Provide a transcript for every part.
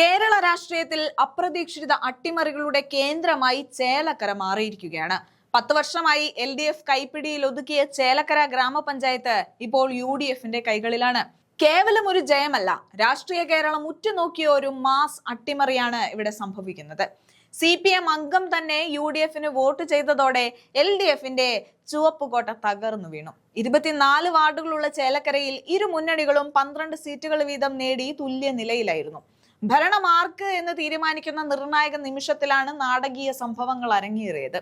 കേരള രാഷ്ട്രീയത്തിൽ അപ്രതീക്ഷിത അട്ടിമറികളുടെ കേന്ദ്രമായി ചേലക്കര മാറിയിരിക്കുകയാണ്. പത്ത് വർഷമായി എൽ ഡി എഫ് കൈപ്പിടിയിൽ ഒതുക്കിയ ചേലക്കര ഗ്രാമപഞ്ചായത്ത് ഇപ്പോൾ യു ഡി എഫിന്റെ കൈകളിലാണ്. കേവലം ഒരു ജയമല്ല രാഷ്ട്രീയ കേരളം ഉറ്റുനോക്കിയ ഒരു മാസ് അട്ടിമറിയാണ് ഇവിടെ സംഭവിക്കുന്നത്. സി പി എം അംഗം തന്നെ യു ഡി എഫിന് വോട്ട് ചെയ്തതോടെ എൽ ഡി എഫിന്റെ ചുവപ്പുകോട്ട തകർന്നു വീണു. ഇരുപത്തിനാല് വാർഡുകളുള്ള ചേലക്കരയിൽ ഇരു മുന്നണികളും പന്ത്രണ്ട് സീറ്റുകൾ വീതം നേടി തുല്യ നിലയിലായിരുന്നു. ഭരണം ആർക്ക് എന്ന് തീരുമാനിക്കുന്ന നിർണായക നിമിഷത്തിലാണ് നാടകീയ സംഭവങ്ങൾ അരങ്ങേറിയത്.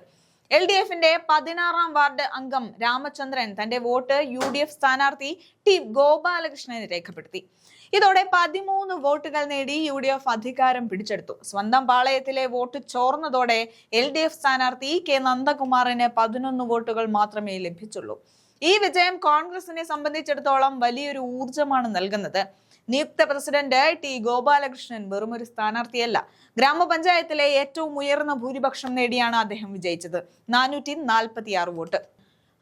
എൽ ഡി എഫിന്റെ പതിനാറാം വാർഡ് അംഗം രാമചന്ദ്രൻ തന്റെ വോട്ട് യു ഡി എഫ് സ്ഥാനാർത്ഥി ടി ഗോപാലകൃഷ്ണന് രേഖപ്പെടുത്തി. ഇതോടെ പതിമൂന്ന് വോട്ടുകൾ നേടി യു ഡി എഫ് അധികാരം പിടിച്ചെടുത്തു. സ്വന്തം പാളയത്തിലെ വോട്ട് ചോർന്നതോടെ എൽ ഡി എഫ് സ്ഥാനാർത്ഥി കെ നന്ദകുമാറിന് പതിനൊന്ന് വോട്ടുകൾ മാത്രമേ ലഭിച്ചുള്ളൂ. ഈ വിജയം കോൺഗ്രസിനെ സംബന്ധിച്ചിടത്തോളം വലിയൊരു ഊർജമാണ് നൽകുന്നത്. നിയുക്ത പ്രസിഡന്റ് ടി ഗോപാലകൃഷ്ണൻ വെറും ഒരു സ്ഥാനാർത്ഥിയല്ല. ഗ്രാമപഞ്ചായത്തിലെ ഏറ്റവും ഉയർന്ന ഭൂരിപക്ഷം നേടിയാണ് അദ്ദേഹം വിജയിച്ചത്. നാനൂറ്റി നാൽപ്പത്തി ആറ് വോട്ട്.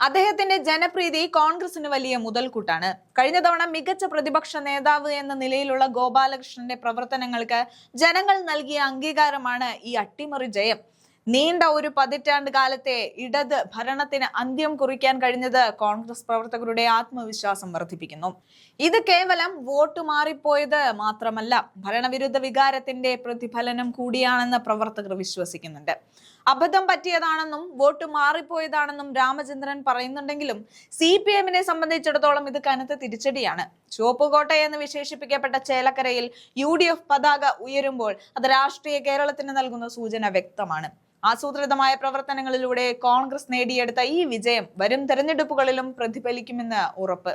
അദ്ദേഹത്തിന്റെ ജനപ്രീതി കോൺഗ്രസിന് വലിയ മുതൽക്കൂട്ടാണ്. കഴിഞ്ഞ തവണ മികച്ച പ്രതിപക്ഷ നേതാവ് എന്ന നിലയിലുള്ള ഗോപാലകൃഷ്ണന്റെ പ്രവർത്തനങ്ങൾക്ക് ജനങ്ങൾ നൽകിയ അംഗീകാരമാണ് ഈ അട്ടിമറി ജയം. നീണ്ട ഒരു പതിറ്റാണ്ട് കാലത്തെ ഇടത് ഭരണത്തിന് അന്ത്യം കുറിക്കാൻ കഴിഞ്ഞത് കോൺഗ്രസ് പ്രവർത്തകരുടെ ആത്മവിശ്വാസം വർദ്ധിപ്പിക്കുന്നു. ഇത് കേവലം വോട്ട് മാറിപ്പോയത് മാത്രമല്ല ഭരണവിരുദ്ധ വികാരത്തിന്റെ പ്രതിഫലനം കൂടിയാണെന്ന് പ്രവർത്തകർ വിശ്വസിക്കുന്നുണ്ട്. അബദ്ധം പറ്റിയതാണെന്നും വോട്ട് മാറിപ്പോയതാണെന്നും രാമചന്ദ്രൻ പറയുന്നുണ്ടെങ്കിലും സി പി എമ്മിനെ സംബന്ധിച്ചിടത്തോളം ഇത് കനത്ത തിരിച്ചടിയാണ്. ചുവപ്പുകോട്ട എന്ന് വിശേഷിപ്പിക്കപ്പെട്ട ചേലക്കരയിൽ യു ഡി എഫ് പതാക ഉയരുമ്പോൾ അത് രാഷ്ട്രീയ കേരളത്തിന് നൽകുന്ന സൂചന വ്യക്തമാണ്. ആസൂത്രിതമായ പ്രവർത്തനങ്ങളിലൂടെ കോൺഗ്രസ് നേടിയെടുത്ത ഈ വിജയം വരും തെരഞ്ഞെടുപ്പുകളിലും പ്രതിഫലിക്കുമെന്ന് ഉറപ്പ്.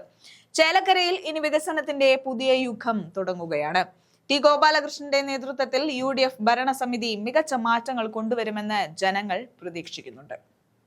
ചേലക്കരയിൽ ഇനി വികസനത്തിന്റെ പുതിയ യുഗം തുടങ്ങുകയാണ്. ടി ഗോപാലകൃഷ്ണന്റെ നേതൃത്വത്തിൽ യു ഡി എഫ് ഭരണസമിതി മികച്ച മാറ്റങ്ങൾ കൊണ്ടുവരുമെന്ന് ജനങ്ങൾ പ്രതീക്ഷിക്കുന്നുണ്ട്.